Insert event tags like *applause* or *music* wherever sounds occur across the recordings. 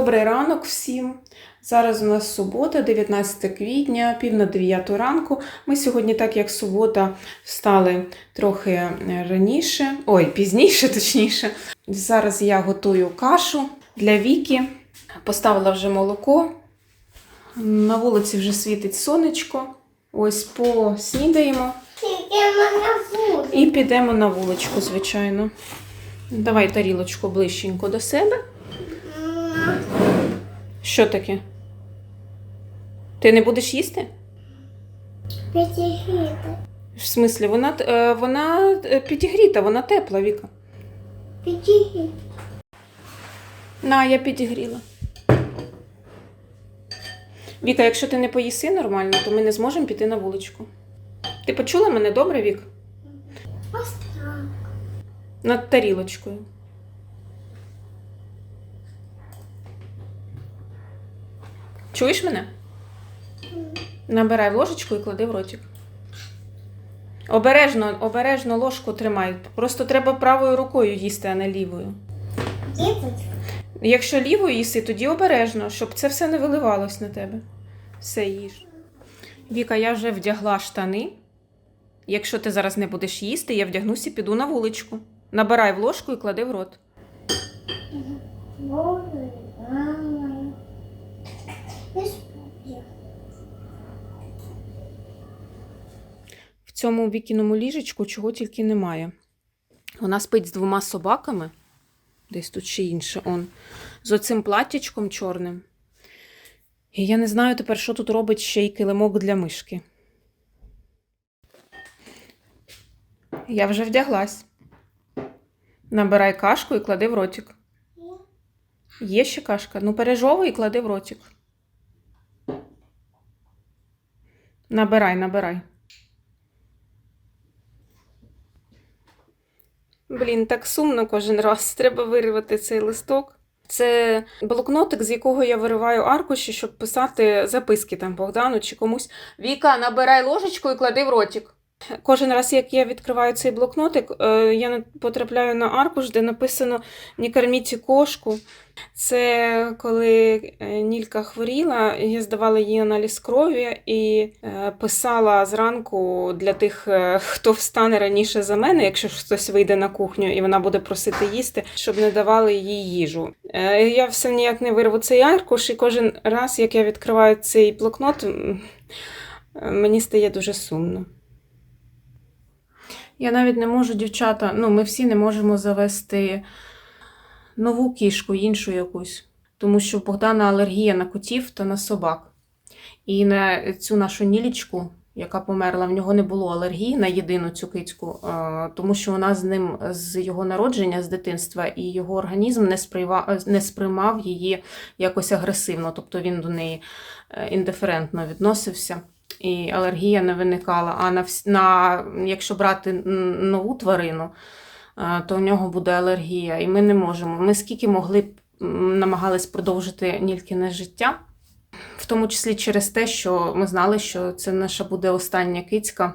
Добрий ранок всім. Зараз у нас субота, 19 квітня, пів на 9 ранку. Ми сьогодні, так як субота, встали трохи е, раніше, ой, пізніше, *laughs* точніше. Зараз я готую кашу для Віки. Поставила вже молоко. На вулиці вже світить сонечко. Ось поснідаємо і підемо на вуличку, звичайно. Давай тарілочку ближченько до себе. Що таке? Ти не будеш їсти? Підігріти. В смислі, вона, е, вона е, підігріта, вона тепла, Віка. Підігріти. На, я підігріла. Віка, якщо ти не поїси нормально, то ми не зможемо піти на вуличку. Ти почула мене добре, Вік? Ось так. Над тарілочкою. Чуєш мене? Набирай ложечку і клади в ротик. Обережно, обережно ложку тримай. Просто треба правою рукою їсти, а не лівою. Якщо лівою їси, тоді обережно, щоб це все не виливалось на тебе. Все їж. Віка, я вже вдягла штани. Якщо ти зараз не будеш їсти, я вдягнуся і піду на вуличку. Набирай в ложку і клади в рот. Боже, мама. Не сподіваюся. В цьому вікіному ліжечку чого тільки немає. Вона спить з двома собаками, десь тут ще інше, он, з оцим платтячком чорним. І я не знаю тепер, що тут робить ще й килимок для мишки. Я вже вдяглась. Набирай кашку і клади в ротик. Є ще кашка? Ну, пережовуй і клади в ротик. Набирай, набирай. Блін, так сумно кожен раз. Треба виривати цей листок. Це блокнотик, з якого я вириваю аркуші, щоб писати записки там Богдану чи комусь. Віка, набирай ложечку і клади в ротик. Кожен раз, як я відкриваю цей блокнотик, е, я потрапляю на аркуш, де написано Не корміть кошку. Це коли е, Нілька хворіла, я здавала їй аналіз крові і е, писала зранку для тих, хто встане раніше за мене, якщо хтось вийде на кухню і вона буде просити їсти, щоб не давали їй їжу. Я все ніяк не вирву цей аркуш, і кожен раз, як я відкриваю цей блокнот, мені стає дуже сумно. Я навіть не можу, дівчата, ну, ми всі не можемо завести нову кішку, іншу якусь. Тому що в Богдана алергія на котів та на собак. І на цю нашу нілічку, яка померла, в нього не було алергії на єдину цю кицьку, тому що вона з ним з його народження, з дитинства, і його організм не, сприйва, не сприймав її якось агресивно, тобто він до неї е, індиферентно відносився. І алергія не виникала. А на, на якщо брати нову тварину, е, то у нього буде алергія, і ми не можемо. Ми скільки могли б намагались продовжити Нількіне життя, в тому числі через те, що ми знали, що це наша буде остання кицька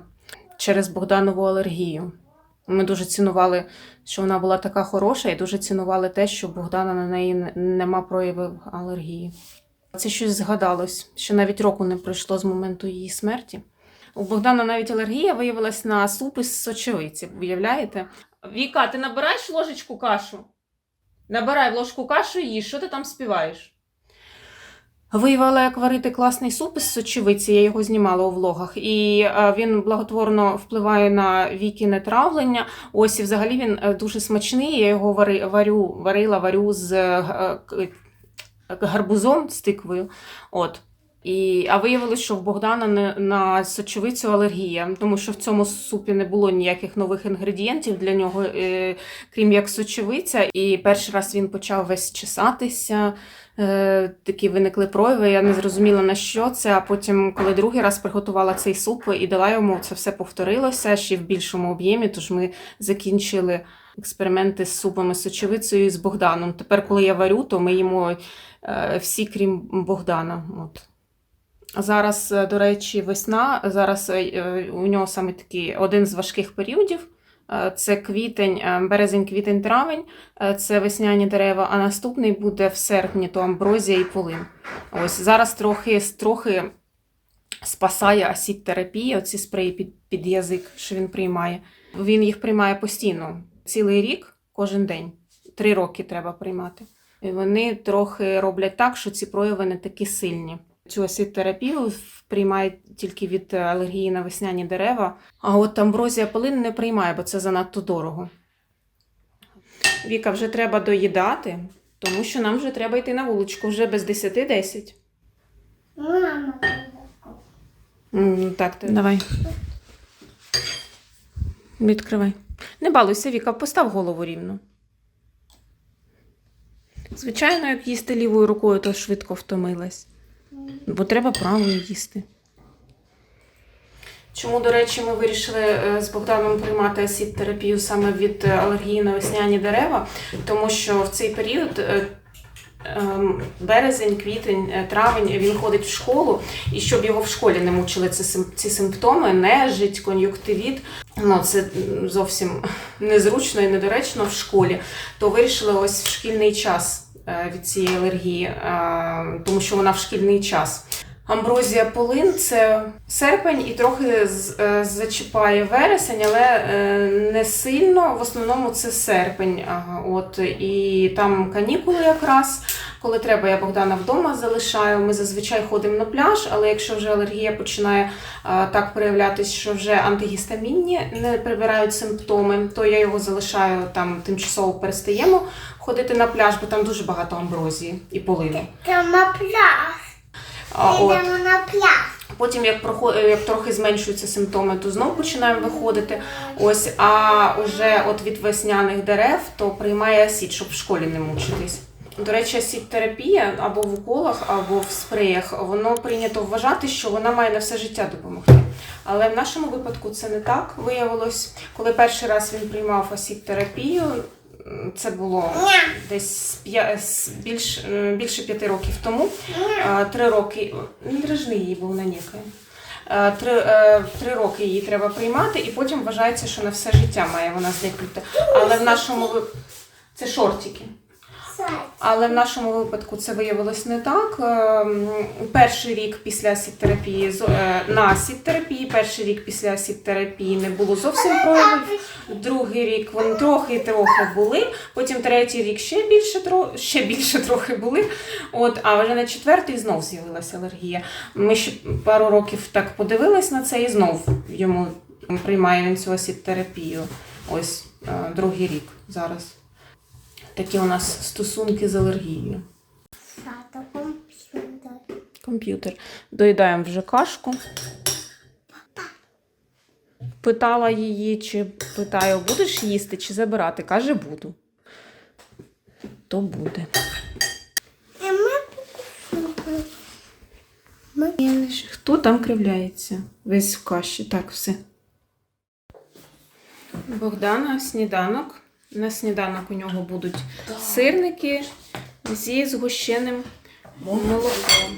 через Богданову алергію. Ми дуже цінували, що вона була така хороша, і дуже цінували те, що Богдана на неї нема проявів алергії. Це щось згадалось, що навіть року не пройшло з моменту її смерті. У Богдана навіть алергія виявилась на суп із сочевиці, уявляєте? Віка, ти набираєш ложечку кашу? Набирай ложку кашу і їж, що ти там співаєш? Виявила, як варити класний суп із сочевиці, я його знімала у влогах, і е, він благотворно впливає на вікіне травлення. Ось і взагалі він е, дуже смачний. Я його варю, варила, варю з е, гарбузом з тиквою. От. І, а виявилось, що в Богдана не, на сочевицю алергія, тому що в цьому супі не було ніяких нових інгредієнтів для нього, е, крім як сочевиця. І перший раз він почав весь чесатися, е, такі виникли прояви. Я не зрозуміла на що це. А потім, коли другий раз приготувала цей суп і дала йому, це все повторилося ще в більшому об'ємі. Тож ми закінчили експерименти з супами з сочевицею і з Богданом. Тепер, коли я варю, то ми е, всі, крім Богдана. От. Зараз, е, до речі, весна. Зараз е, е, у нього саме такий один з важких періодів Е, Це квітень, е, березень, квітень, травень, е, це весняні дерева, а наступний буде в серпні, то амброзія і полин. Ось зараз трохи, трохи спасає асід-терапія, оці спреї під, під язик, що він приймає. Він їх приймає постійно, цілий рік, кожен день. Три роки треба приймати. І вони трохи роблять так, що ці прояви не такі сильні. Цю асід-терапію приймають тільки від алергії на весняні дерева, а от амброзія полин не приймає, бо це занадто дорого. Віка, вже треба доїдати, тому що нам вже треба йти на вуличку вже без 10-10. Мама. Так, ти... давай. Відкривай. Не балуйся, Віка, постав голову рівно. Звичайно, як їсти лівою рукою, то швидко втомилась. Бо треба правою їсти. Чому, до речі, ми вирішили е, з Богданом приймати асід-терапію саме від е, алергії на весняні дерева, тому що в цей період. е, ем, Березень, квітень, травень він ходить в школу, і щоб його в школі не мучили ці симптоми, нежить, кон'юктивіт, ну це зовсім *laughs* незручно і недоречно в школі, то вирішили ось в шкільний час е, від цієї алергії, е, тому що вона в шкільний час. Амброзія полин це серпень і трохи е, зачіпає вересень, але е, не сильно. В основному це серпень. От і там канікули якраз. Коли треба, я Богдана вдома залишаю. Ми зазвичай ходимо на пляж, але якщо вже алергія починає е, так проявлятись, що вже антигістамінні не прибирають симптоми, то я його залишаю там тимчасово перестаємо ходити на пляж, бо там дуже багато амброзії і полини. Там на пляж. От. Йдемо на пляж. Потім, як проход... як трохи зменшуються симптоми, то знову починаємо виходити. Ось, а вже от від весняних дерев то приймає асід, щоб в школі не мучитись. До речі, асід-терапія або в уколах, або в спреях, воно прийнято вважати, що вона має на все життя допомогти. Але в нашому випадку це не так виявилось. Коли перший раз він приймав асід-терапію, м, це було десь більш, більше п'яти років тому. Три роки, не дражний її, був на нікає. Е, Три, е, три роки її треба приймати, і потім вважається, що на все життя має вона зникнути. Але в нашому це шортики. Але в нашому випадку це виявилось не так. Ем, Перший рік після асід-терапії е, на асід-терапії, перший рік після асід-терапії не було зовсім проявів. Другий рік вони трохи трохи були. Потім третій рік ще більше ще більше трохи були. От, а вже на четвертий знов з'явилася алергія. Ми ще пару років так подивились на це і знов йому приймає він цю асід-терапію. Ось е, другий рік зараз. Такі у нас стосунки з алергією. Сада комп'ютер. Комп'ютер. Доїдаємо вже кашку. Питала її, чи питаю, будеш їсти чи забирати? Каже, буду. То буде. Хто там кривляється? Весь в каші. Так, все. Богдана, сніданок. На сніданок у нього будуть сирники зі згущеним молоком.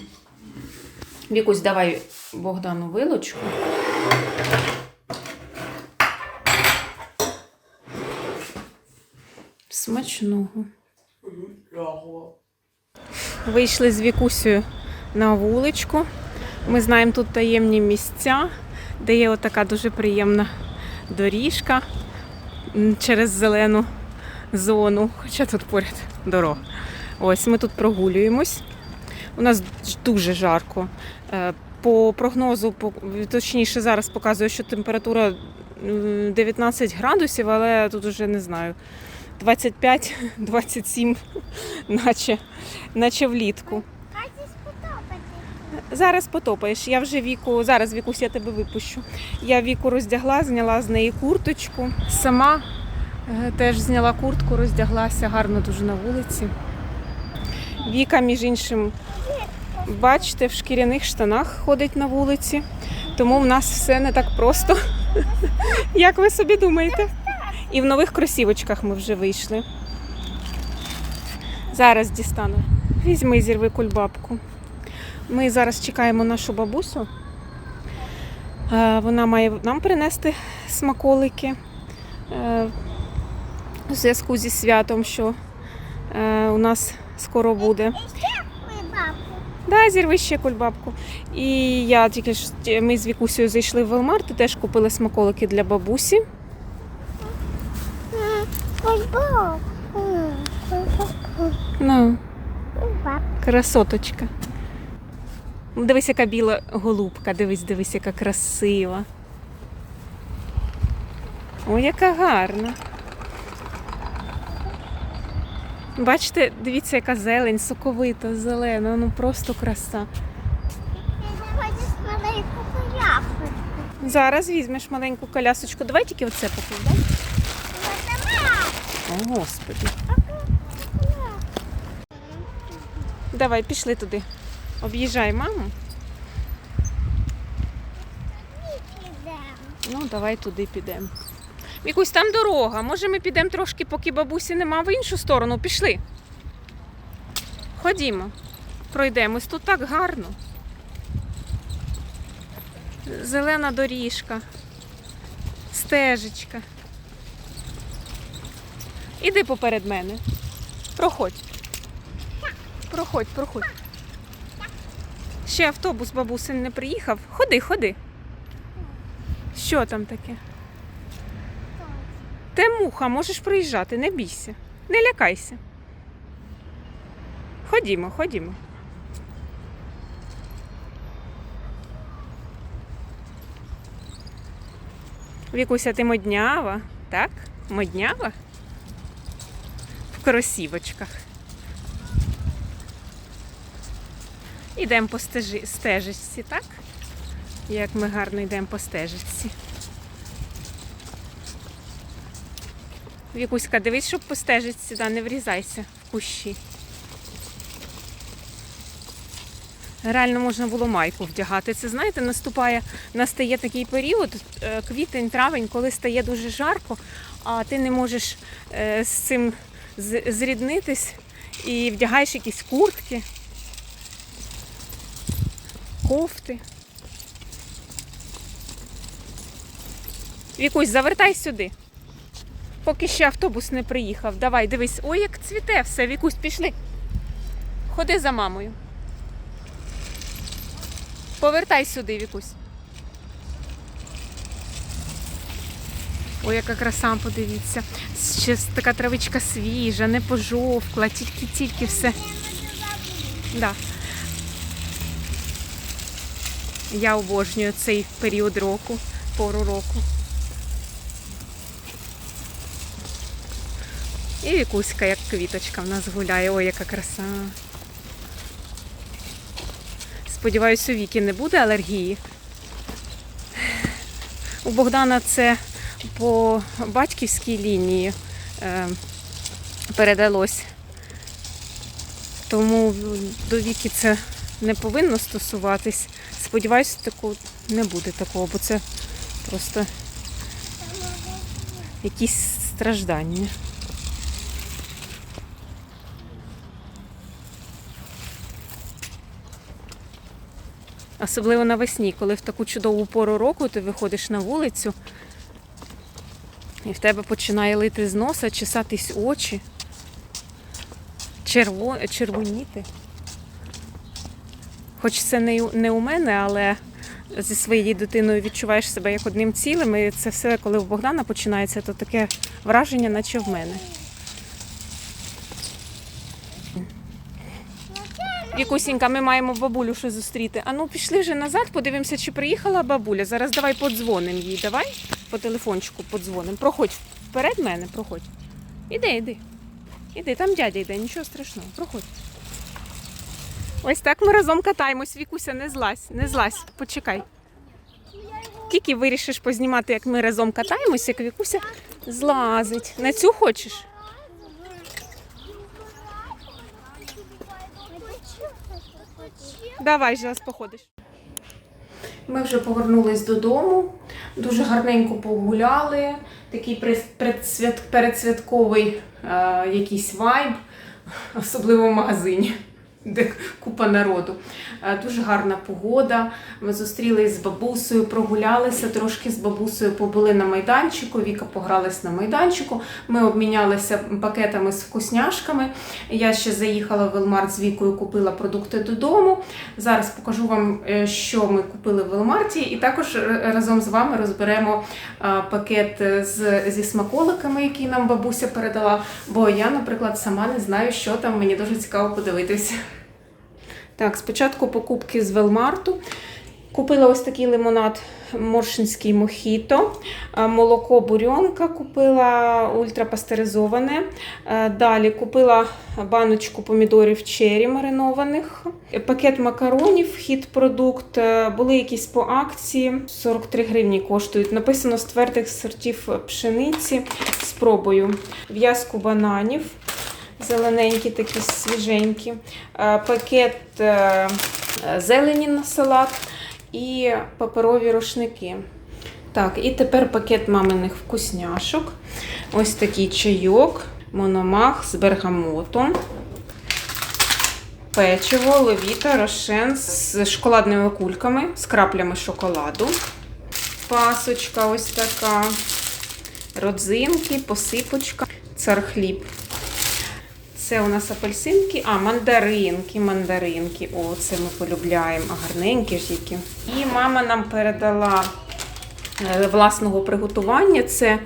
Вікусь, давай Богдану вилочку. Смачного. Вийшли з Вікусею на вуличку. Ми знаємо тут таємні місця, де є отака дуже приємна доріжка через зелену зону, хоча тут поряд дорога. Ось ми тут прогулюємось. У нас дуже жарко. Е, По прогнозу, точніше, зараз показує, що температура 19 градусів, але тут уже не знаю. 25-27, *laughs* *laughs* наче, наче влітку. Зараз потопаєш. Я вже віку, зараз вікусь, я тебе випущу. Я віку роздягла, зняла з неї курточку. Сама е, теж зняла куртку, роздяглася гарно дуже на вулиці. Віка, між іншим, бачите, в шкіряних штанах ходить на вулиці. Тому в нас все не так просто, *laughs* як ви собі думаєте. І в нових кросівочках ми вже вийшли. Зараз дістану. Візьми, зірви кульбабку. Ми зараз чекаємо нашу бабусю. Е, Вона має нам принести смаколики. е, в зв'язку зі святом, що е, у нас скоро буде. Да, зірви ще кульбабку. І я тільки ж ми з Вікусею зайшли в Велмарт і теж купили смаколики для бабусі. Бабу. Ну, красоточка. Ну, Дивись, яка біла голубка, дивись, дивись, яка красива. Ой, яка гарна. Бачите, дивіться, яка зелень, соковита, зелена, ну просто краса. Зараз візьмеш маленьку колясочку. Давай тільки оце покладемо. О, Господи. Давай, пішли туди. Об'їжджай маму. Ну, давай туди підемо. Якусь там дорога. Може, ми підемо трошки, поки бабусі нема в іншу сторону. Пішли. Ходімо. Пройдемось. Тут так гарно. Зелена доріжка. Стежечка. Іди поперед мене. Проходь. Проходь, проходь. Ще автобус бабусин не приїхав. Ходи, ходи. Що там таке? Те муха, можеш приїжджати, не бійся, не лякайся. Ходімо, ходімо. Вікуся, ти моднява, так? Моднява? В кросівочках. Ідемо по стежі, стежечці, так? Як ми гарно йдемо по стежечці. Вікуська, дивись, щоб по стежечці, да, не врізайся в кущі. Реально можна було майку вдягати. Це знаєте, наступає, настає такий період, е, квітень, травень, коли стає дуже жарко, а ти не можеш е, з цим зріднитись і вдягаєш якісь куртки, кофти. Вікусь, завертай сюди. Поки ще автобус не приїхав. Давай, дивись. Ой, як цвіте все, Вікусь, пішли. Ходи за мамою. Повертай сюди, Вікусь. Ой, яка краса, подивіться. Ще така травичка свіжа, не пожовкла, тільки-тільки все. Да. Я обожнюю цей період року, пору року. І Вікуська, як квіточка в нас гуляє. Ой, яка краса. Сподіваюсь, у Віки не буде алергії. У Богдана це по батьківській лінії е, передалось. Тому до Віки це не повинно стосуватись. Сподіваюсь, таку не буде такого, бо це просто якісь страждання. Особливо навесні, коли в таку чудову пору року ти виходиш на вулицю і в тебе починає лити з носа, чесатись очі, черво... червоніти. Хоч це не, не у мене, але зі своєю дитиною відчуваєш себе як одним цілим. І це все, коли у Богдана починається, то таке враження, наче в мене. Вікусінька, ми маємо бабулю ще зустріти. А ну пішли вже назад, подивимося, чи приїхала бабуля. Зараз давай подзвонимо їй. Давай по телефончику подзвонимо. Проходь вперед мене, проходь. Іди, іди. Іди, там дядя йде, нічого страшного, проходь. Ось так ми разом катаємось. Вікуся, не злазь, не злазь, почекай. Тільки вирішиш познімати, як ми разом катаємось, як Вікуся злазить. На цю хочеш? Давай же раз походиш. Ми вже повернулись додому, дуже гарненько погуляли. Такий передсвятковий е, якийсь вайб, особливо в магазині. Де купа народу. Е, Дуже гарна погода. Ми зустрілись з бабусею, прогулялися трошки з бабусею, побули на майданчику. Віка погралась на майданчику. Ми обмінялися пакетами з вкусняшками. Я ще заїхала в Велмарт з Вікою, купила продукти додому. Зараз покажу вам, е, що ми купили в Велмарті, і також разом з вами розберемо е, пакет з, зі смаколиками, який нам бабуся передала. Бо я, наприклад, сама не знаю, що там. Мені дуже цікаво подивитися. Так, спочатку покупки з Велмарту. Купила ось такий лимонад Моршинський мохіто, Е, молоко бурьонка купила ультрапастеризоване. Е, Далі купила баночку помідорів чері маринованих, пакет макаронів, хід продукт. Е, Були якісь по акції, 43 гривні коштують. Написано з твердих сортів пшениці. Спробую. В'язку бананів. Зелененькі, такі свіженькі. Е, Пакет е, зелені на салат і паперові рушники. Так, і тепер пакет маминих вкусняшок. Ось такий чайок, мономах з бергамотом. Печиво, левіта, рошен з шоколадними кульками, з краплями шоколаду. Пасочка ось така. Родзинки, посипочка, цар хліб. Це у нас апельсинки, а мандаринки, мандаринки. О, це ми полюбляємо. А гарненькі ж які. І мама нам передала е, власного приготування. Це е,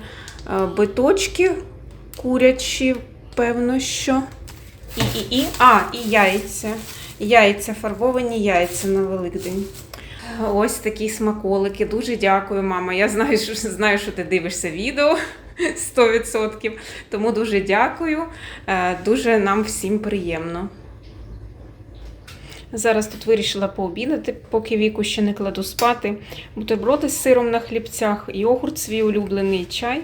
биточки курячі, певно, що. І, і, і, а, і яйця. Яйця, фарбовані яйця на Великдень. Ось такі смаколики. Дуже дякую, мама. Я знаю, що, знаю, що ти дивишся відео *laughs* 100%. Тому дуже дякую. Е, Дуже нам всім приємно. Зараз тут вирішила пообідати, поки віку ще не кладу спати. Бутерброди з сиром на хлібцях, йогурт, свій улюблений чай.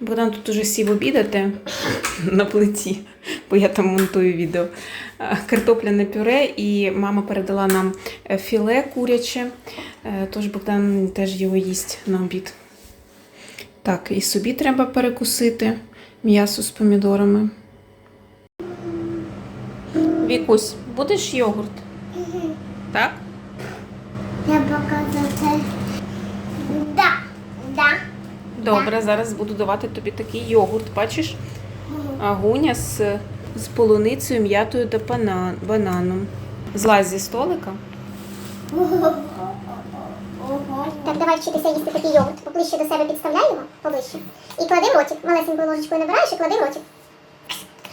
Богдан тут уже сів обідати *laughs* на плиті, бо я там монтую відео. Е, Картопляне пюре, і мама передала нам е, філе куряче, тож Богдан теж його їсть на обід. Так, і собі треба перекусити м'ясо з помідорами. Вікусь, будеш йогурт? Так? Я показати. Да. Да. Добре, зараз буду давати тобі такий йогурт. Бачиш? Агуня з, з полуницею, м'ятою та бананом. Злазь зі столика. Так, давай вчитися їсти такий йогурт. Поближче до себе підставляй його, поближче. І клади ротик. Малесенькою ложечкою набираєш і клади ротик.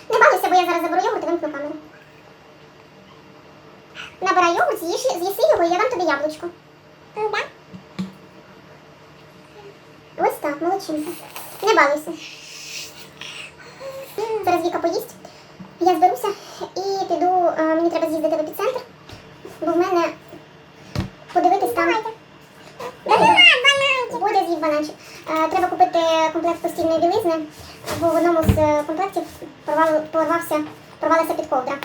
Не балуйся, бо я зараз заберу йогурт і вимкну камеру. Набирай йогурт, з'їси його і я дам тобі яблучко. Да? Ось так, молодчинка. Не балуйся. Зараз Віка поїсть. Я зберуся і піду, е, мені треба з'їздити в епіцентр, бо в мене подивитись там. Буде з'їв бананчик. Е, Треба купити комплект постільної білизни, бо в одному з е, комплектів порвав, порвався, порвалася підковдра.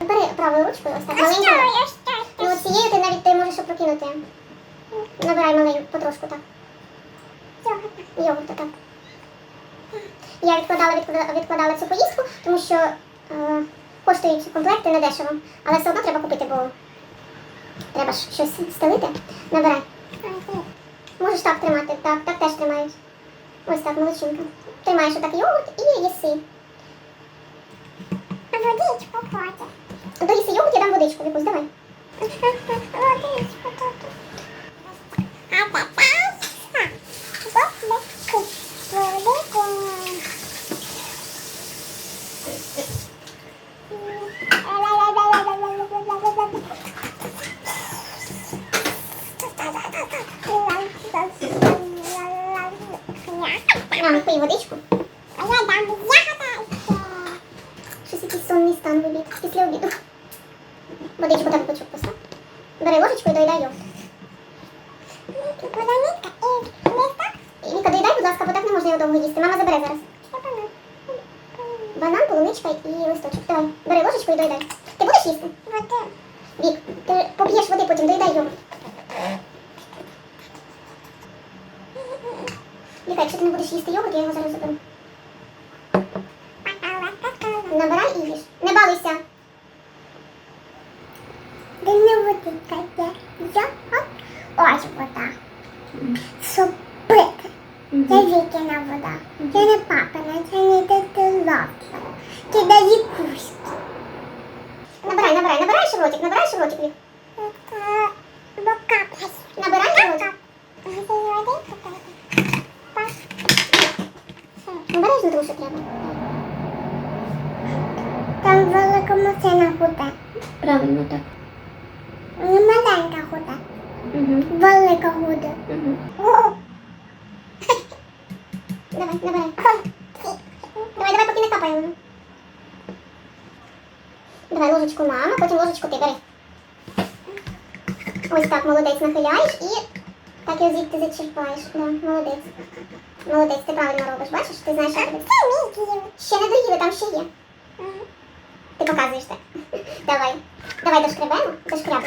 Бери правою ручкою, ось так маленько. І от цією ти навіть ти можеш опрокинути. Набирай маленьку, потрошку так. Йогурт так. Я відкладала, відкладала, відкладала цю поїздку, тому що е, коштують комплекти недешево. Але все одно треба купити, бо треба ж щось стелити. Набирай. Можеш так тримати, так, так теж тримаєш. Ось так, молодчинка. Тримаєш отак йогурт і їси. Водичку хоче. Доїси йогурт, я дам водичку, якусь, давай. *laughs* Водичку тут. А тепер водичку. Водичку. Мама, пий водичку. А я дам ягода. Щось якийсь сонний стан вибіг після обіду. Водичку так бочок постав. Бери ложечку і доїдай його. Віка, доїдай, будь ласка, бо так не можна його довго їсти. Мама забере зараз. Банан, полуничка і листочок. Давай, бери ложечку і доїдай. Ти будеш їсти? Вік, ти поп'єш води, потім доїдай його. Віка, якщо ти не будеш їсти йогурт, я його зараз заберу. Набирай і їж. Не балуйся. водичка є. Я от ось вода. Щоб пити. Це Вікіна вода. Це не папина, це не дитиловка. Це далі куськи. Набирай, набирай, набираєш в ротик, набираєш в ротик, Вік? Набирай в ротик. Обережно душу треба. Там велика машина худа. Правильно так. Не маленька худа. Угу. Велика худа. Угу. Давай, набирай. Давай, давай, поки не капаємо. Давай ложечку мама, потім ложечку ти бери. Ось так, молодець, нахиляєш і так його звідти зачерпаєш. Да, молодець. Молодець, ти правильно робиш, бачиш? Ти знаєш, що робити. Це мій Ще не доїли, там ще є. Ти показуєш так. Давай. Давай дошкребемо, дошкрябу.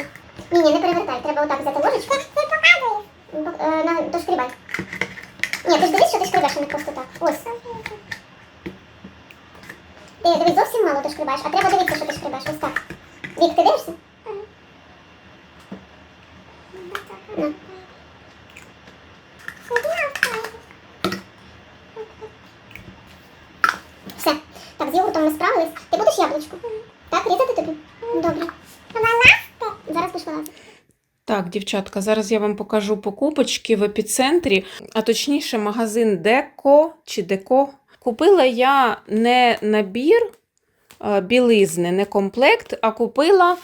Ні, ні, не перевертай, треба отак взяти ложечку. Ти показуєш? Дошкрібай. Ні, ти ж дивись, що ти шкребеш, а не просто так. Ось. Ти дивись, зовсім мало ти шкребаєш, а треба дивитися, що ти шкребеш. Ось так. Вік, ти дивишся? На. Все. Так, з йогуртом ми справились. Ти будеш яблучко? Так, різати тобі? Добре. Зараз будеш вилазити. Так, дівчатка, зараз я вам покажу покупочки в епіцентрі, а точніше, магазин Деко чи Деко. Купила я не набір е, білизни, не комплект, а купила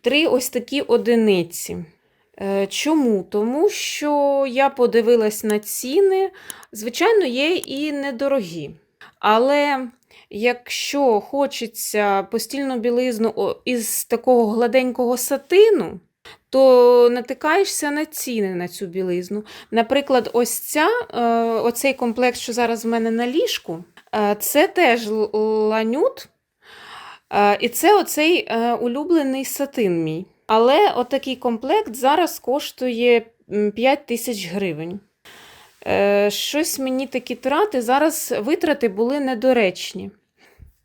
три ось такі одиниці. Е, Чому? Тому що я подивилась на ціни. Звичайно, є і недорогі. Але якщо хочеться постільну білизну із такого гладенького сатину, то натикаєшся на ціни на цю білизну. Наприклад, ось ця, е, оцей комплект, що зараз в мене на ліжку, е, це теж ланют. Е, І це оцей улюблений сатин мій. Але отакий комплект зараз коштує 5 тисяч гривень. Щось мені такі трати, зараз витрати були недоречні.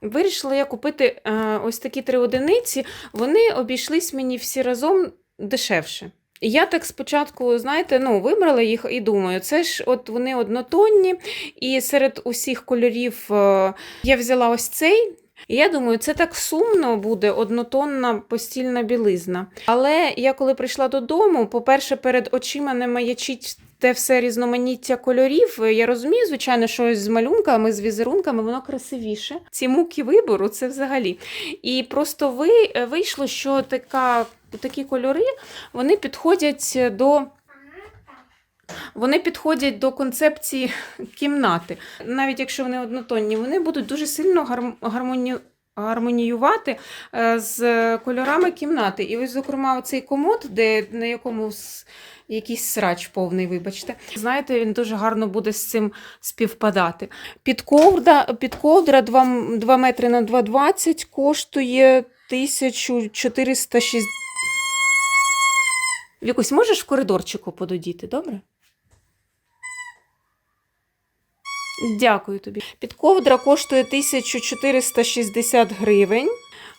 Вирішила я купити ось такі три одиниці. Вони обійшлись мені всі разом дешевше. Я так спочатку, знаєте, ну, вибрала їх і думаю, це ж от вони однотонні, і серед усіх кольорів е, я взяла ось цей. І я думаю, це так сумно буде однотонна постільна білизна. Але я коли прийшла додому, по-перше, перед очима не маячить те все різноманіття кольорів. Я розумію, звичайно, що з малюнками, з візерунками, воно красивіше. Ці муки вибору це взагалі. І просто ви, вийшло, що така, такі кольори вони підходять до. Вони підходять до концепції кімнати. Навіть якщо вони однотонні, вони будуть дуже сильно гармоні... гармоніювати е, з кольорами кімнати. І ось, зокрема, цей комод, де на якому якийсь срач повний, вибачте. Знаєте, він дуже гарно буде з цим співпадати. Підковдра, підковдра 2, 2 метри на 2,20 коштує 1460. Вікусь, можеш в коридорчику пододіти, добре? Дякую тобі. Підковдра коштує 1460 гривень.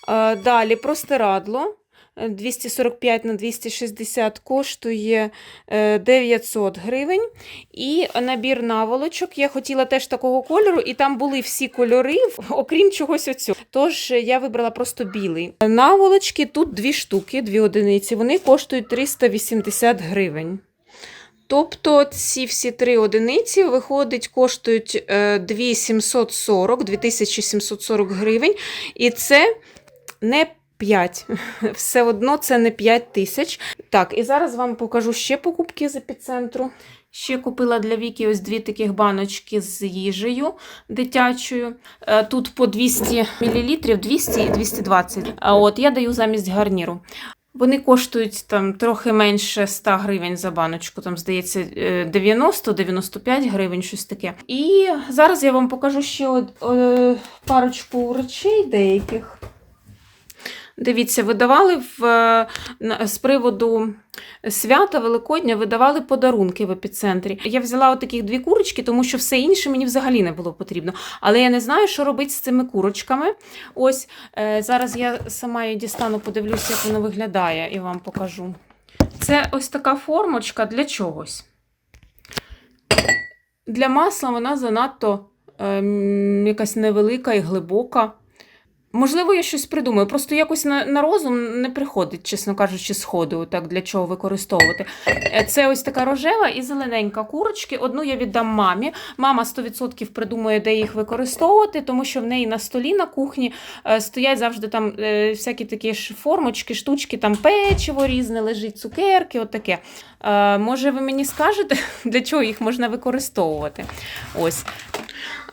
Е, Далі простирадло 245 на 260 коштує е, 900 гривень. І набір наволочок. Я хотіла теж такого кольору, і там були всі кольори, *laughs* окрім чогось оцього. Тож е, я вибрала просто білий. Наволочки тут дві штуки, дві одиниці. Вони коштують 380 гривень. Тобто ці всі три одиниці виходить, коштують е, 2740, 2740 гривень. І це не 5. *laughs* Все одно це не 5 тисяч. Так, і зараз вам покажу ще покупки з епіцентру. Ще купила для Віки ось дві таких баночки з їжею дитячою. Е, Тут по 200 мл, 200 і 220. А от я даю замість гарніру. Вони коштують там трохи менше 100 гривень за баночку, там, здається, е, 90-95 гривень, щось таке. І зараз я вам покажу ще од, е, парочку речей деяких. Дивіться, видавали в, е, з приводу свята Великодня, видавали подарунки в епіцентрі. Я взяла отаких дві курочки, тому що все інше мені взагалі не було потрібно. Але я не знаю, що робити з цими курочками. Ось е, зараз я сама її дістану, подивлюся, як воно виглядає, і вам покажу. Це ось така формочка для чогось. Для масла вона занадто ем, якась невелика і глибока. Можливо, я щось придумаю. Просто якось на, на розум не приходить, чесно кажучи, сходу, так для чого використовувати. Е, Це ось така рожева і зелененька курочки. Одну я віддам мамі. Мама 100% придумує, де їх використовувати, тому що в неї на столі на кухні е, стоять завжди там е, всякі такі ж формочки, штучки, там печиво різне лежить, цукерки, отаке. Може, ви мені скажете, *laughs* для чого їх можна використовувати? Ось.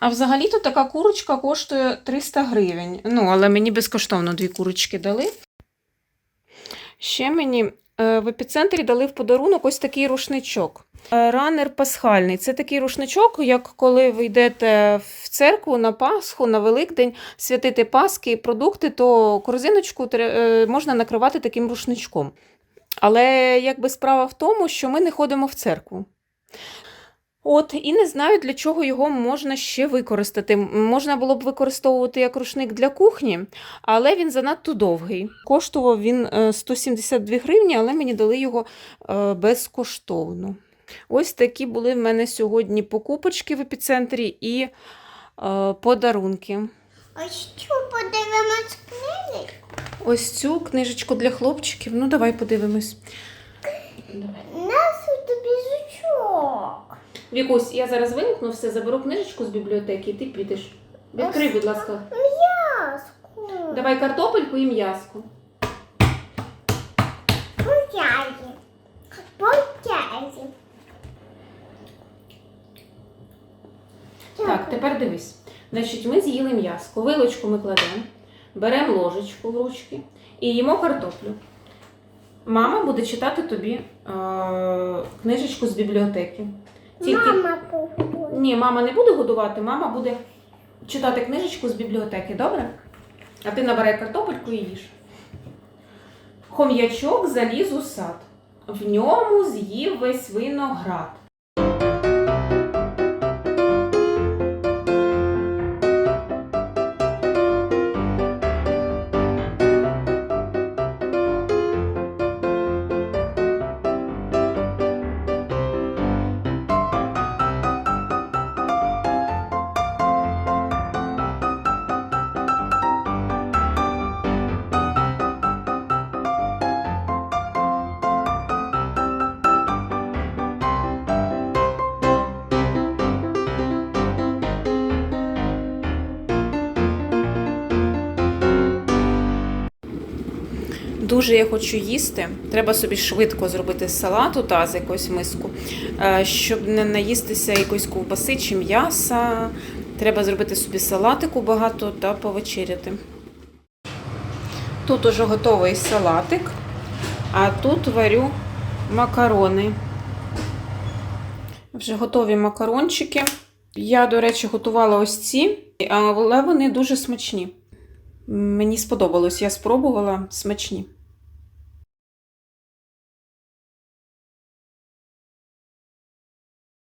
А взагалі-то така курочка коштує 300 гривень. Ну, але мені безкоштовно дві курочки дали. Ще мені е, в епіцентрі дали в подарунок ось такий рушничок. Е, Ранер пасхальний. Це такий рушничок, як коли ви йдете в церкву на Пасху, на Великдень, святити Паски і продукти, то корзиночку е, можна накривати таким рушничком. Але якби справа в тому, що ми не ходимо в церкву. От, і не знаю, для чого його можна ще використати. Можна було б використовувати як рушник для кухні, але він занадто довгий. Коштував він е, 172 гривні, але мені дали його е, безкоштовно. Ось такі були в мене сьогодні покупочки в епіцентрі і е, подарунки. А що подивимось книги? Ось цю книжечку для хлопчиків. Ну, давай подивимось. Нас тобі зучок. Вікусь, я зараз вимкну все, заберу книжечку з бібліотеки, і ти підеш. Відкрий, будь ласка. М'яско. Давай картопельку і м'яско. По черзі. Так, тепер дивись. Значить, ми з'їли м'яско, вилочку ми кладемо, беремо ложечку в ручки і їмо картоплю. Мама буде читати тобі книжечку з бібліотеки. Тільки... Мама погодує. Ні, мама не буде годувати, мама буде читати книжечку з бібліотеки, добре? А ти набирай картопельку і їж. Хом'ячок заліз у сад. В ньому з'їв весь виноград. Дуже я хочу їсти. Треба собі швидко зробити салату та з якоюсь миску, е, щоб не наїстися якоїсь ковбаси чи м'яса. Треба зробити собі салатику багато та повечеряти. Тут уже готовий салатик, а тут варю макарони. Вже готові макарончики. Я, до речі, готувала ось ці, але вони дуже смачні. Мені сподобалось, я спробувала смачні.